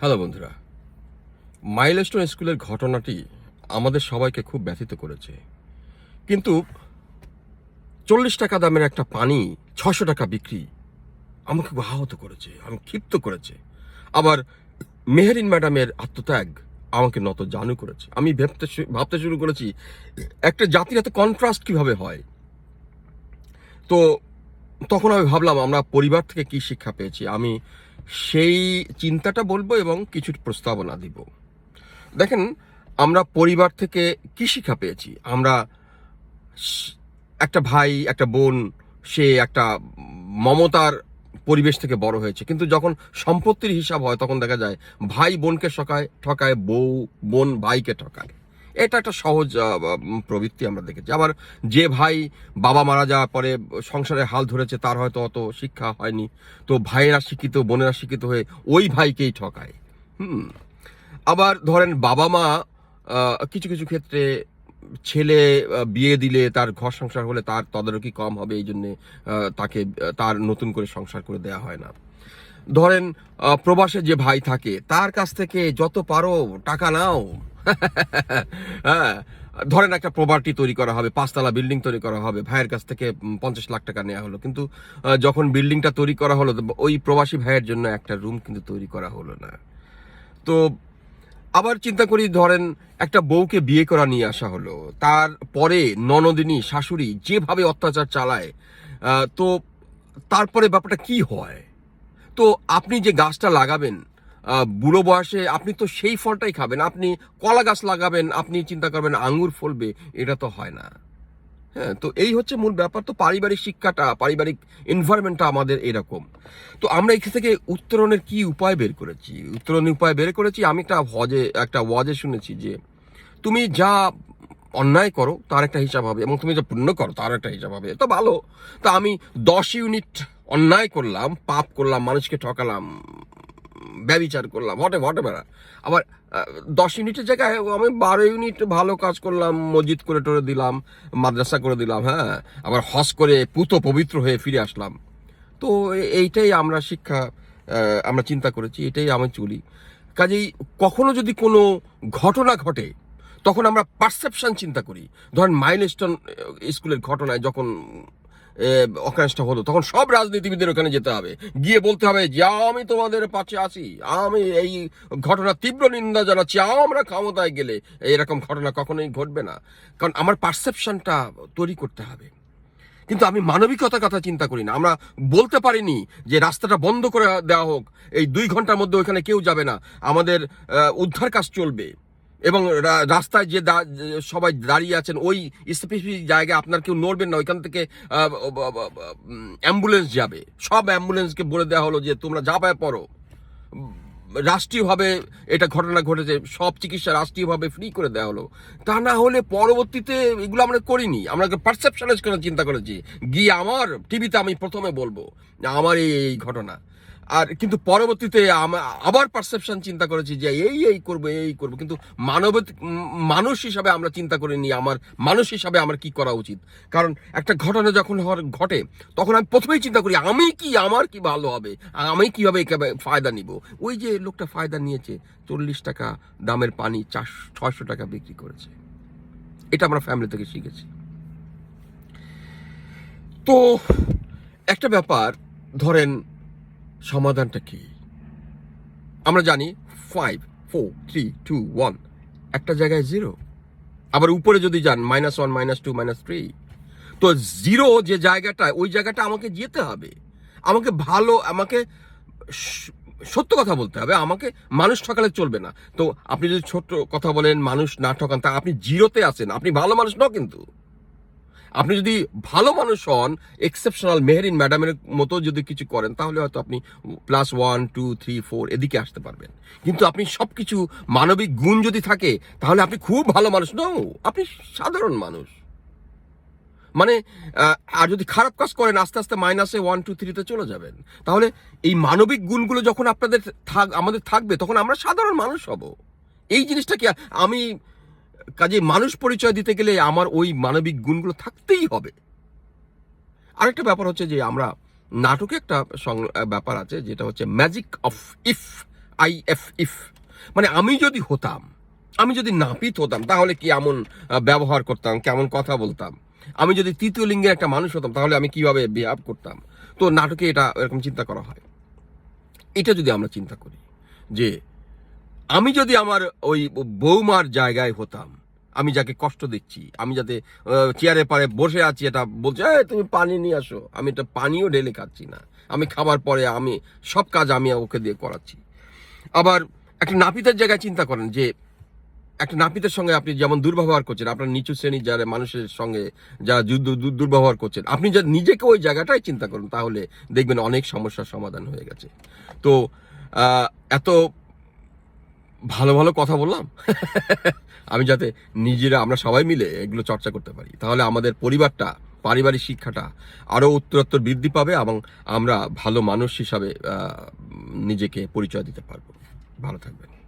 Hello বন্ধুরা, milestone স্কুলের ঘটনাটি আমাদের সবাইকে খুব ব্যথিত করেছে। কিন্তু চল্লিশ টাকা দামের একটা পানি ছশো টাকা বিক্রি আমাকে আহত করেছে, আমি ক্ষিপ্ত করেছে। আবার মেহেরিন ম্যাডামের আত্মত্যাগ আমাকে নত জানু করেছে। আমি ভাবতে ভাবতে শুরু করেছি, একটা জাতির এত কন্ট্রাস্ট কীভাবে হয়? তো তখন আমি ভাবলাম, আমরা পরিবার থেকে কি শিক্ষা পেয়েছি? আমি সেই চিন্তাটা বলব এবং কিছু প্রস্তাবনা দিব। দেখেন, আমরা পরিবার থেকে কি শিক্ষা পেয়েছি? আমরা একটা ভাই, একটা বোন, সে একটা মমতার পরিবেশ থেকে বড় হয়েছে। কিন্তু যখন সম্পত্তির হিসাব হয়, তখন দেখা যায় ভাই বোনকে ঠকায় ঠকায় বউ, বোন ভাইকে ঠকায়। এটা একটা সহজ প্রবৃত্তি আমরা দেখেছি। আবার যে ভাই বাবা মারা যাওয়ার পরে সংসারে হাল ধরেছে, তার হয়তো অত শিক্ষা হয়নি। তো ভাইয়েরা শিক্ষিত, বোনেরা শিক্ষিত হয়ে ওই ভাইকেই ঠকায়। হুম। আবার ধরেন বাবা মা কিছু কিছু ক্ষেত্রে ছেলে বিয়ে দিলে তার ঘর সংসার হলে তার তদারকি কম হবে, এই জন্যে তাকে, তার নতুন করে সংসার করে দেওয়া হয় না। ধরেন প্রবাসে যে ভাই থাকে, তার কাছ থেকে যত পারো টাকা নাও। হ্যাঁ। ধরেন একটা প্রপার্টি তৈরি করা হবে, পাঁচতলা বিল্ডিং তৈরি করা হবে, ভাইয়ের কাছ থেকে পঞ্চাশ লাখ টাকা নেওয়া হলো। কিন্তু যখন বিল্ডিংটা তৈরি করা হলো ওই প্রবাসী ভাইয়ের জন্য একটা রুম কিন্তু তৈরি করা হলো না। তো, আবার চিন্তা করি, ধরেন একটা বউকে বিয়ে করা নিয়ে আসা হলো। তারপরে ননদিনী, শাশুড়ি যেভাবে অত্যাচার চালায় তো তারপরে ব্যাপারটা কি হয়? তো আপনি যে গাছটা লাগাবেন বুড়ো বয়সে আপনি তো সেই ফলটাই খাবেন। আপনি কলা গাছ লাগাবেন, আপনি চিন্তা করবেন আঙুর ফলবে, এটা তো হয় না। হ্যাঁ তো এই হচ্ছে মূল ব্যাপার। তো পারিবারিক শিক্ষাটা, পারিবারিক এনভায়রনমেন্টটা আমাদের এরকম। তো আমরা এখান থেকে উত্তরণের কি উপায় বের করেছি? উত্তরণের উপায় বের করেছি, আমি একটা হজে একটা ওয়াজে শুনেছি যে, তুমি যা অন্যায় করো, তার একটা হিসাব হবে, এবং তুমি যা পুণ্য করো, তার একটা হিসাব হবে। তো ভালো। তা আমি দশ ইউনিট অন্যায় করলাম, পাপ করলাম, মানুষকে ঠকালাম ব্যবিচার করলাম, হটে হটে বেড়া। আবার দশ ইউনিটের জায়গায় আমি বারো ইউনিট ভালো কাজ করলাম, মসজিদ করে টরে দিলাম, মাদ্রাসা করে দিলাম হ্যাঁ। আবার হজ করে পুত পবিত্র হয়ে ফিরে আসলাম। তো এইটাই আমরা শিক্ষা আমরা চিন্তা করেছি, এটাই আমি চলি। কাজেই কখনো যদি কোনো ঘটনা ঘটে, তখন আমরা পারসেপশন চিন্তা করি। ধরেন মাইলস্টোন স্কুলের ঘটনায় যখন অকারেন্সটা হলো। তখন সব রাজনীতিবিদের ওখানে যেতে হবে। গিয়ে বলতে হবে, যে আমি তোমাদের পাশে আছি, আমি এই ঘটনা তীব্র নিন্দা জানাচ্ছি, আমরা ক্ষমতায় গেলে এরকম ঘটনা কখনোই ঘটবে না। কারণ আমার পারসেপশনটা তৈরি করতে হবে। কিন্তু আমি মানবিকতার কথা চিন্তা করি না। আমরা বলতে পারিনি যে রাস্তাটা বন্ধ করে দেওয়া হোক, এই দুই ঘণ্টার মধ্যে ওইখানে কেউ যাবে না। আমাদের উদ্ধার কাজ চলবে। এবং রাস্তায় যে সবাই দাঁড়িয়ে আছেন, ওই স্পেসিফিক জায়গায় আপনার কেউ নড়বেন না, ওইখান থেকে অ্যাম্বুলেন্স যাবে। সব অ্যাম্বুলেন্সকে বলে দেওয়া হলো যে, তোমরা যাবায় পড়ো। রাষ্ট্রীয়ভাবে এটা ঘটনা ঘটেছে, সব চিকিৎসা রাষ্ট্রীয়ভাবে ফ্রি করে দেওয়া হলো। তা না হলে পরবর্তীতে এগুলো আমরা করিনি। আমরা পারসেপশনের করে চিন্তা করেছি। গিয়ে আমার টিভিতে আমি প্রথমে বলব যে আমার এই ঘটনা। আর কিন্তু পরবর্তীতে আবার পারসেপশন চিন্তা করেছি যে এই এই করব এই করব। কিন্তু মানব মানুষ হিসাবে আমরা চিন্তা করিনি আমার, মানুষ হিসাবে আমার কি করা উচিত। কারণ একটা ঘটনা যখন ঘটে, তখন আমি প্রথমেই চিন্তা করি, আমি কি, আমার কি ভালো হবে? আমি কীভাবে ফায়দা নিব? ওই যে লোকটা ফায়দা নিয়েছে, চল্লিশ টাকা দামের পানি চারশো ছয়শো টাকা বিক্রি করেছে। এটা আমরা ফ্যামিলি থেকে শিখেছি। তো একটা ব্যাপার, ধরেন সমাধানটা কি? আমরা জানি five four three two one একটা জায়গায় জিরো আবার উপরে যদি যান minus one minus two minus three তো জিরো যে জায়গাটা, ওই জায়গাটা আমাকে যেতে হবে। আমাকে ভালো, আমাকে সত্য কথা বলতে হবে। আমাকে মানুষ ঠকালে চলবে না। তো আপনি যদি ছোট্ট কথা বলেন, মানুষ না ঠকান, তা আপনি জিরোতে আছেন। আপনি ভালো মানুষ ন কিন্তু। আপনি যদি ভালো মানুষ হন এক্সেপশনাল মেহরিন ম্যাডামের মতো যদি কিছু করেন, তাহলে হয়তো আপনি plus one two three four এদিকে আসতে পারবেন। কিন্তু আপনি সব কিছু মানবিক গুণ যদি থাকে, তাহলে আপনি খুব ভালো মানুষ। নও আপনি সাধারণ মানুষ। মানে আর যদি খারাপ কাজ করেন, আস্তে আস্তে মাইনাসে ওয়ান টু থ্রিতে চলে যাবেন। তাহলে এই মানবিক গুণগুলো যখন আপনাদের থাক, আমাদের থাকবে, তখন আমরা সাধারণ মানুষ হব। এই জিনিসটা কি আমি কাজে মানুষ পরিচয় দিতে গেলে আমার ওই মানবিক গুণগুলো থাকতেই হবে। আরেকটা ব্যাপার হচ্ছে যে আমরা নাটকে একটা ব্যাপার আছে যেটা হচ্ছে magic of if I F if মানে আমি যদি হতাম, আমি যদি নাপিত হতাম, তাহলে কি এমন ব্যবহার করতাম, কেমন কথা বলতাম? আমি যদি তৃতীয় লিঙ্গের একটা মানুষ হতাম, তাহলে আমি কীভাবে বিহেভ করতাম? তো নাটকে এটা এরকম চিন্তা করা হয়। এটা যদি আমরা চিন্তা করি যে আমি যদি আমার ওই বৌমার জায়গায় হতাম আমি যাকে কষ্ট দিচ্ছি আমি যাতে চেয়ারে পারে বসে আছি এটা বলছে "এই, তুমি পানি নিয়ে আসো। আমি এটা পানিও ঢেলে খাচ্ছি না। আমি খাবার পরে আমি সব কাজ আমি ওকে দিয়ে করাচ্ছি। আবার একটা নাপিতের জায়গায় চিন্তা করেন যে একটা নাপিতের সঙ্গে আপনি যেমন দুর্ব্যবহার করছেন আপনার নিচু শ্রেণির যারা মানুষের সঙ্গে যারা দুর্ব্যবহার করছেন আপনি যদি নিজেকে ওই জায়গাটাই চিন্তা করুন তাহলে দেখবেন অনেক সমস্যার সমাধান হয়ে গেছে। তো এত ভালো ভালো কথা বললাম? আমি যাতে নিজেরা, আমরা সবাই মিলে এগুলো চর্চা করতে পারি। তাহলে আমাদের পরিবারটা, পারিবারিক শিক্ষাটা আরও উত্তরোত্তর বৃদ্ধি পাবে এবং আমরা ভালো মানুষ হিসাবে নিজেকে পরিচয় দিতে পারব। ভালো থাকবেন।